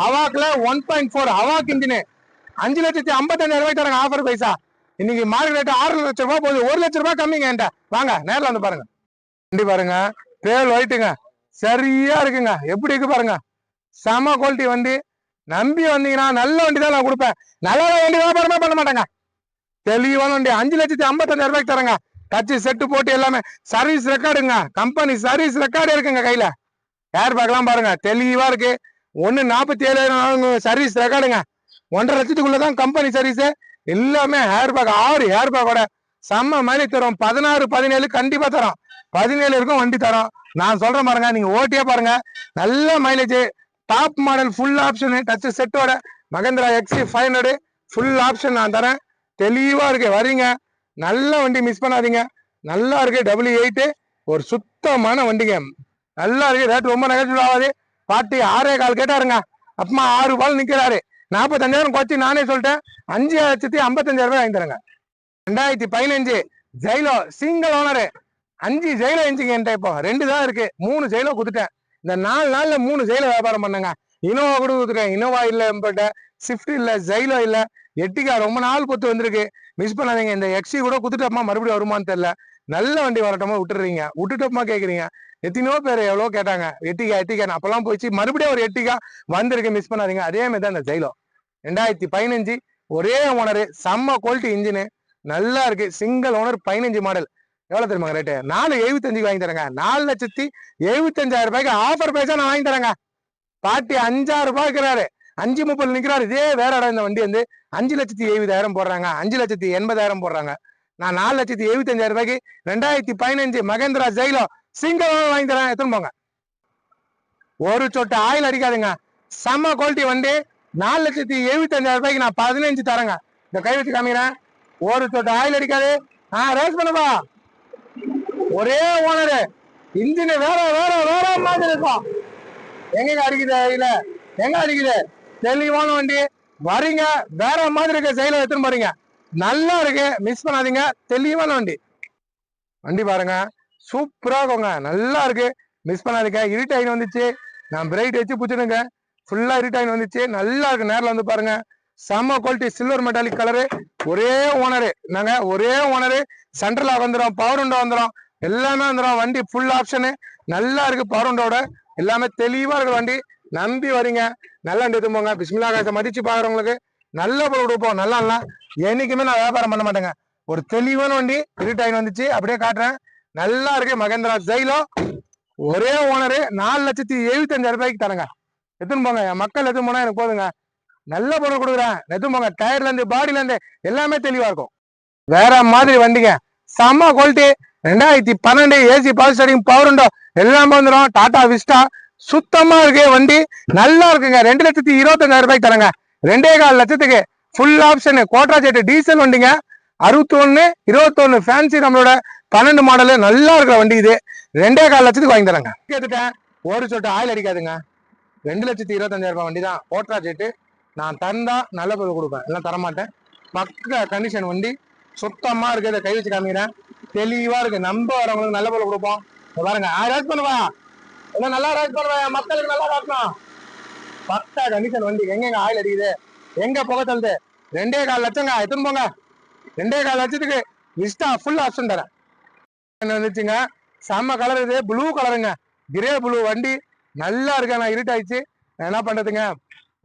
அவாக்ல one point four Hawk engine அஞ்சு லட்சத்தி ஐம்பத்தஞ்சாயிரம் ரூபாய்க்கு தராங்க ஆஃபர் பைசா இன்னைக்கு மார்க்கெட் ரேட் ஆறு லட்ச ரூபாய் போகுது. ஒரு லட்ச ரூபாய் கம்மிங்க என்கிட்ட. வாங்க நேரில் வந்து பாருங்க. வண்டி பாருங்க. பேல் ஒயிட்டுங்க சரியா இருக்குங்க. எப்படி இருக்கு பாருங்க. செம குவாலிட்டி வண்டி. நம்பி வந்தீங்கன்னா நல்ல வண்டி தான் நான் கொடுப்பேன். நல்ல வண்டி வியாபாரமே பண்ண மாட்டேங்க. தெளிவான வண்டி. அஞ்சு லட்சத்தி ஐம்பத்தஞ்சாயிரம் ரூபாய்க்கு தரேங்க. டச்சு செட்டு போட்டு எல்லாமே சர்வீஸ் ரெக்கார்டுங்க கம்பெனி சர்வீஸ் ரெக்கார்டு இருக்குங்க கையில. ஏர் பேக்லாம் பாருங்க. தெளிவா இருக்கு. ஒன்று நாற்பத்தி ஏழாயிரம் சர்வீஸ் ரெக்கார்டுங்க ஒன்றரை லட்சத்துக்குள்ளதான் கம்பெனி சர்வீஸு எல்லாமே ஹேர் பேக் ஆறு ஹேர் பேக்கோட செம்ம மாதிரி தரும். பதினாறு பதினேழு கண்டிப்பாக தரோம். பதினேழு இருக்கும் வண்டி தரோம். நான் சொல்கிறேன் பாருங்க. நீங்கள் ஓட்டியே பாருங்க. நல்ல mileage top model full option touch செட்டோட Mahindra XE five hundred full option நான் தரேன். தெளிவாக இருக்கு. வரீங்க நல்ல வண்டி மிஸ் பண்ணாதீங்க. நல்லா இருக்கு. டபுள்யூ எயிட்டு e ஒரு சுத்தமான வண்டிங்க. நல்லா இருக்கு. ரேட் ரொம்ப நெகட்டிவ் ஆகாது. பாட்டி ஆறே கால் கேட்டாருங்க. அப்பமா ஆறு பால் நிற்கிறாரு நாற்பத்தஞ்சாயிரம் குறைச்சி நானே சொல்லிட்டேன். அஞ்சு லட்சத்தி ஐம்பத்தஞ்சாயிரம் ரூபாய் வாங்கி தரேங்க. ரெண்டாயிரத்தி பதினஞ்சு ஜெயிலோ சிங்கிள் ஓனரு அஞ்சு ஜெயிலோ இன்ச்சுங்க என்கிட்ட இப்போ. ரெண்டு தான் இருக்கு. மூணு ஜெயிலோ கொடுத்துட்டேன். இந்த நாலு நாளில் மூணு ஜெயிலோ வியாபாரம் பண்ணேங்க. இனோவா கூட கொடுத்துட்டேன். இனோவா இல்லை என்கிட்ட ஸ்விஃப்ட் இல்லை ஜெயிலோ இல்லை. எட்டிகா ரொம்ப நாள் பொத்து வந்திருக்கு. மிஸ் பண்ணாதீங்க. இந்த எக்ஸி கூட குத்துட்டப்பமா மறுபடியும் வருமான்னு தெரியல. நல்ல வண்டி வரட்டமா விட்டுறீங்க. விட்டுட்டப்பமா கேட்குறீங்க எத்தனையோ பேர் எவ்வளோ கேட்டாங்க. எட்டிகா எட்டிக்கா அப்பெல்லாம் போயிடுச்சு. மறுபடியும் ஒரு எட்டிகா வந்திருக்கு. மிஸ் பண்ணாதீங்க. அதே மாதிரி தான் இந்த ஜெயிலோ ரெண்டாயிரத்தி பதினஞ்சு ஒரே ஓனரு செம்ம குவாலிட்டி இன்ஜினு நல்லா இருக்கு. சிங்கிள் ஓனர் பதினஞ்சு மாடல் எவ்வளோ தெரியுமா ரேட்டு நாலு எழுபத்தஞ்சுக்கு வாங்கி தரேங்க. நாலு லட்சத்தி எழுபத்தஞ்சாயிரம் ரூபாய்க்கு ஆஃபர் பேச நான் வாங்கி தரேங்க. பாட்டி அஞ்சாயிரம் ரூபாய் இருக்கிறாரு அஞ்சு முப்பது நிற்கிறார் இதே வேற இடம் இந்த வண்டி வந்து அஞ்சு லட்சத்தி எழுபதாயிரம் போடுறாங்க. அஞ்சு லட்சத்தி எண்பதாயிரம் போடுறாங்க. நான் நாலு லட்சத்தி எழுபத்தஞ்சாயிரம் ரூபாய்க்கு ரெண்டாயிரத்தி பதினஞ்சு மகேந்திரா ஜெயிலோ சிங்கிள் வாங்கி தரேன். எத்தனை போங்க. ஒரு சொட்டு ஆயில் அடிக்காதுங்க. செம்ம குவாலிட்டி வண்டி. நாலு லட்சத்தி எழுபத்தஞ்சாயிரம் ரூபாய்க்கு நான் பதினஞ்சு தரேங்க. இந்த கை வச்சு காமிக்கிறேன். ஒரு சொட்டு ஆயில் அடிக்காது. ஆ ரேஸ் பண்ணுப்பா. ஒரே ஓனரு இன்ஜின் வேற வேற வேற மாதிரி இருக்கும். எங்க அடிக்குது ஆயில? எங்க அடிக்குது? தெளிவான வண்டி. வரீங்க. வேற மாதிரி இருக்க செயல எடுத்துன்னு போறீங்க. நல்லா இருக்கு. மிஸ் பண்ணாதீங்க. தெளிவான வண்டி. வண்டி பாருங்க. சூப்பரா இருக்குங்க. நல்லா இருக்கு. மிஸ் பண்ணாதீங்க. இருட்டாயின் வந்துச்சு. நான் பிரைட் வச்சு புடிச்சிடுங்க. ஃபுல்லா இருட்டாயின் வந்துச்சு. நல்லா இருக்கு. நேரில் வந்து பாருங்க. செம்ம குவாலிட்டி சில்வர் மெட்டாலிக் கலரு ஒரே ஓனரு நாங்க ஒரே ஓனரு சென்ட்ரலா வந்துடும் பவர் உண்டா வந்துடும் எல்லாமே வந்துடும் வண்டி ஃபுல் ஆப்ஷனு நல்லா இருக்கு. பவர் உண்டோட எல்லாமே தெளிவா இருக்கு வண்டி. நம்பி வரீங்க. நல்லா எடுத்து போங்க. பிஸ்மில்லா காசை மதிச்சு பாக்குறவங்களுக்கு நல்ல பொருள் கொடுப்போம். நல்லா இல்ல என்னைக்குமே நான் வியாபாரம் பண்ண மாட்டேங்க. ஒரு தெளிவான வண்டி இருட்டாயின் வந்துச்சு அப்படியே காட்டுறேன். நல்லா இருக்கு மகேந்திரா. ஜெயிலோ ஒரே ஓனரு நாலு லட்சத்தி எழுபத்தஞ்சாயிரம் ரூபாய்க்கு தரங்க. எத்தனை போங்க. என் மக்கள் எதுவும் போனா எனக்கு போதுங்க. நல்ல பொருள் கொடுக்குறேன். எதுவும் போங்க. டயர்ல இருந்து பாடியில இருந்து எல்லாமே தெளிவா இருக்கும். வேற மாதிரி வண்டிங்க. செம்ம குவாலிட்டி ரெண்டாயிரத்தி பன்னெண்டு ஏசி பவர் ஸ்டாரிங் பவர் உண்டோ எல்லாமே வந்துடும் டாடா விஸ்டா. சுத்தமா இருக்கு வண்டி. நல்லா இருக்குங்க. ரெண்டு லட்சத்தி இருபத்தஞ்சாயிரம் ரூபாய்க்கு தரங்க. ரெண்டே கால் லட்சத்துக்கு. ஃபுல் ஆப்ஷன் கோட்ரா ஜெட்டு டீசல் வண்டிங்க. அறுபத்தி ஒன்னு இருபத்தொன்னு ஃபேன்சி நம்மளோட பன்னெண்டு மாடலு நல்லா இருக்கிற வண்டி இது. ரெண்டே கால் லட்சத்துக்கு வாங்கி தரேங்க. கேட்டுட்டேன் ஒரு சொட்டு ஆயில் அடிக்காதுங்க. ரெண்டு லட்சத்தி இருபத்தஞ்சாயிரம் ரூபாய் வண்டி தான். கோட்ரா ஜெட்டு நான் தந்தா நல்ல பொருள் கொடுப்பேன். எல்லாம் தரமாட்டேன். பக்க கண்டிஷன் வண்டி. சுத்தமா இருக்கு. இதை கை வச்சு காமிக்கிறேன். தெளிவா இருக்கு. நம்ப வரவங்களுக்கு நல்ல பொருள் கொடுப்போம். பாருங்க. ஆயிரம் பண்ணுவா. என்ன நல்லா ரேட் பண்ணுவேன் மக்களுக்கு நல்லா காட்டணும் பத்தா கண்டிஷன் வண்டி. எங்கெங்க ஆயில் அடிக்குது? எங்க புகை தள்ளுது? ரெண்டே கால் லட்சங்க. எத்தனை போங்க. ரெண்டே கால் லட்சத்துக்கு விஸ்டா ஃபுல் ஆப்ஷன் தரேன். என்ன வந்துச்சுங்க? செம்ம கலர் இது. ப்ளூ கலருங்க கிரே ப்ளூ வண்டி நல்லா இருக்கு. நான் இருட்டாயிடுச்சு நான் என்ன பண்றதுங்க?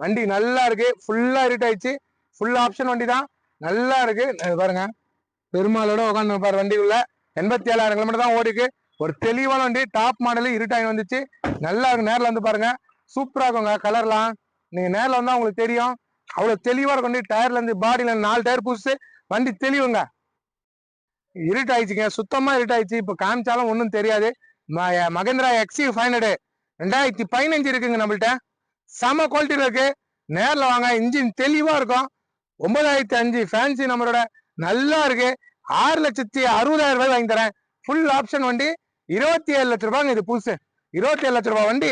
வண்டி நல்லா இருக்கு. ஃபுல்லா இருட்டாயிடுச்சு ஃபுல் ஆப்ஷன் வண்டி தான். நல்லா இருக்கு. பாருங்க. பெருமாளோட உட்காந்து பாரு வண்டிக்குள்ள. எண்பத்தி ஏழாயிரம் கிலோமீட்டர் தான் ஓடிக்கு ஒரு தெளிவான வண்டி டாப் மாடலு இருட்டாகி வந்துச்சு. நல்லா நேரில் வந்து பாருங்க. சூப்பராக இருக்குங்க கலர்லாம் நீங்கள் நேரில் வந்தால் உங்களுக்கு தெரியும். அவ்வளோ தெளிவாக இருக்கும் வண்டி டயர்லேருந்து நாலு டயர் புதுசு. வண்டி தெளிவுங்க. இருட்டாயிடுச்சுங்க சுத்தமாக இருட்டாயிடுச்சு இப்போ காமிச்சாலும் ஒன்றும் தெரியாது. ம- மகேந்திரா எக்ஸி ஃபைவ் ஹண்ட்ரடு ரெண்டாயிரத்தி பதினஞ்சு இருக்குங்க நம்மள்ட்ட. செம குவாலிட்டியில் இருக்கு. நேரில் வாங்க இன்ஜின் தெளிவாக இருக்கும். ஒன்பதாயிரத்தி அஞ்சு ஃபேன்சி நம்மளோட நல்லா இருக்கு. ஆறு லட்சத்தி அறுபதாயிரம் ரூபாய் வாங்கி தரேன். ஃபுல் ஆப்ஷன் வண்டி. இருபத்தி ஏழு லட்ச ரூபாங்க இது புதுசு. இருபத்தி ஏழு லட்ச ரூபாய் வண்டி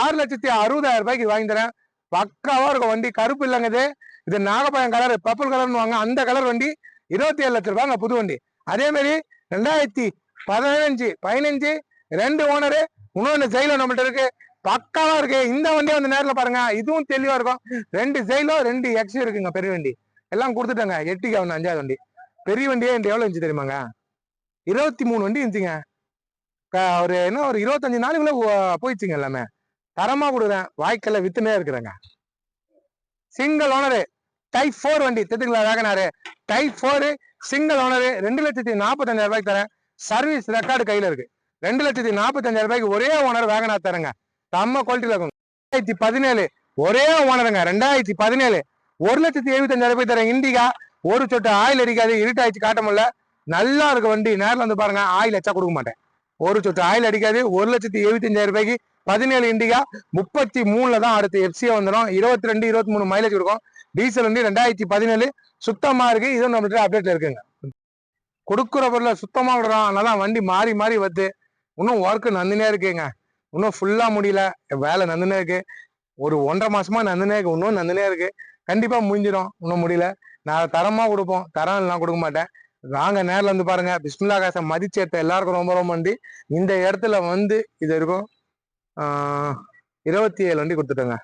ஆறு லட்சத்தி அறுபதாயிரம் ரூபாய்க்கு இது வாங்கி தரேன். பக்காவா இருக்கும் வண்டி கருப்பு இல்லைங்க இது. இது நாகப்பாயம் கலர் பர்பிள் கலர்னு வாங்க அந்த கலர் வண்டி இருபத்தி ஏழு லட்ச ரூபாங்க புது வண்டி. அதே மாதிரி ரெண்டாயிரத்தி பதினஞ்சு பதினஞ்சு ரெண்டு ஓனரு இன்னொன்று ஜெயிலோ நம்மள்ட்ட இருக்கு. பக்காவா இருக்கு. இந்த வண்டியை வந்து நேரில் பாருங்க. இதுவும் தெளிவா இருக்கும். ரெண்டு ஜெயிலோ ரெண்டு எக்ஸ் இருக்குங்க பெரிய வண்டி. எல்லாம் கொடுத்துட்டாங்க. எட்டுக்கு அவன் அஞ்சாவது வண்டி. பெரிய வண்டியே என்கிட்ட எவ்வளோ இருந்துச்சு தெரியுமாங்க? இருபத்தி மூணு வண்டி இருந்துச்சுங்க. ஒரு என்ன ஒரு இருபத்தஞ்சு நாளுக்குள்ள போயிடுச்சுங்க எல்லாமே. தரமா கொடுக்குறேன். வாய்க்கல்ல வித்துனே இருக்கிறேங்க. சிங்கிள் ஓனரு டைப் ஃபோர் வண்டி தெரிஞ்சுங்களா WagonR type four single owner ரெண்டு லட்சத்தி நாற்பத்தஞ்சாயிரம் ரூபாய்க்கு தரேன். சர்வீஸ் ரெக்கார்டு கையில இருக்கு. ரெண்டு லட்சத்தி நாற்பத்தஞ்சாயிரம் ரூபாய்க்கு ஒரே ஓனர் வேகனா தரேங்க. செம்ம குவாலிட்டியில் இருக்கும். ரெண்டாயிரத்தி பதினேழு ஒரே ஓனருங்க ரெண்டாயிரத்தி பதினேழு ஒரு லட்சத்தி எழுபத்தஞ்சாயிரம் ரூபாய் தரேன். இண்டிகா ஒரு சொட்டு ஆயில் அடிக்காது இருட்டாயிடுச்சு காட்ட முடியல. நல்லா இருக்கு வண்டி. நேரில் வந்து பாருங்க ஆயில் எச்சா கொடுக்க மாட்டேன். ஒரு சொட்டு ஆயில் அடிக்காது ஒரு லட்சத்தி எழுபத்தஞ்சாயிரம் ரூபாய்க்கு பதினேழு இண்டிகா முப்பத்தி மூணுல தான் அடுத்து எஃப்சியா வந்துடும் இருபத்தி ரெண்டு இருபத்தி மூணு மைலேஜ் இருக்கும் டீசல் வந்து ரெண்டாயிரத்தி பதினேழு சுத்தமா இருக்கு. இதுவும் நம்மள்ட்ட அப்டேட்ல இருக்குங்க. கொடுக்குற பொருளை சுத்தமா விடுறோம். அதனால வண்டி மாறி மாறி வருது. இன்னும் ஒர்க் நந்தினே இருக்குங்க. இன்னும் ஃபுல்லா முடியல. வேலை நந்தினே இருக்கு. ஒரு ஒன்றரை மாசமா நந்தினே இருக்கு. இன்னும் நந்தினே இருக்கு. கண்டிப்பா முடிஞ்சிடும் இன்னும் முடியல. நான் தரமா கொடுப்போம். தரம் எல்லாம் கொடுக்க மாட்டேன். வாங்க நேரில் வந்து பாருங்க. பிஸ்மில்லா காசை மதிச்சேர்த்த எல்லாருக்கும் ரொம்ப ரொம்ப நன்றி. இந்த இடத்துல வந்து இது இருக்கும். இருபத்தி ஏழு வண்டி கொடுத்துட்டேங்க.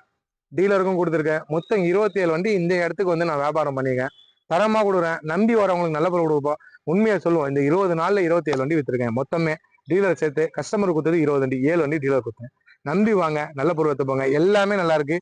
டீலருக்கும் கொடுத்துருக்கேன். மொத்தம் இருபத்தி ஏழு வண்டி இந்த இடத்துக்கு வந்து நான் வியாபாரம் பண்ணியிருக்கேன் தரமாக கொடுக்குறேன். நம்பி வரவங்களுக்கு நல்ல பொருள் கொடுப்போம். உண்மையை சொல்லுவோம். இந்த இருபது நாளில் இருபத்தி ஏழு வண்டி விற்றுருக்கேன் மொத்தமே டீலர் சேர்த்து கஸ்டமர் கொடுத்தது இருபது வண்டி ஏழு வண்டி டீலர் கொடுத்தேன். நம்பி வாங்க. நல்ல பொருள் எடுத்துப்போங்க எல்லாமே நல்லா இருக்கு.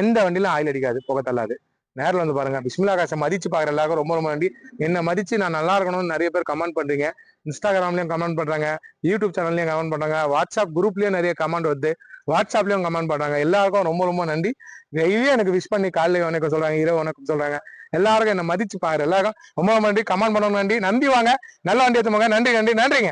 எந்த வண்டியிலும் ஆயில் அடிக்காது. புகை தள்ளாது. நேரில் வந்து பாருங்க. பிஸ்மிலா காசை மதிச்சு பாக்குற எல்லாருக்கும் ரொம்ப ரொம்ப நன்றி. என்னை மதிச்சு நான் நல்லா இருக்கணும்னு நிறைய பேர் கமெண்ட் பண்றீங்க. இன்ஸ்டாகிராம்லயும் கமெண்ட் பண்றாங்க. யூடியூப் சேனல்லையும் கமெண்ட் பண்றாங்க. வாட்ஸ்அப் குரூப்லயும் நிறைய கமெண்ட் வருது. வாட்ஸ்அப்லயும் கமெண்ட் பண்றாங்க. எல்லாருக்கும் ரொம்ப ரொம்ப நன்றி. டெய்லியும் எனக்கு விஷ் பண்ணி காலையில உனக்கு சொல்றாங்க இரவு உனக்கு சொல்றாங்க. எல்லாருக்கும் என்ன மதிச்சு பாக்குற எல்லாருக்கும் ரொம்ப ரொம்ப நன்றி. கமெண்ட் பண்ணணும் நன்றி. நம்பி வாங்க. நல்ல வண்டி எடுத்துமாங்க நன்றி நன்றி. நன்றிங்க.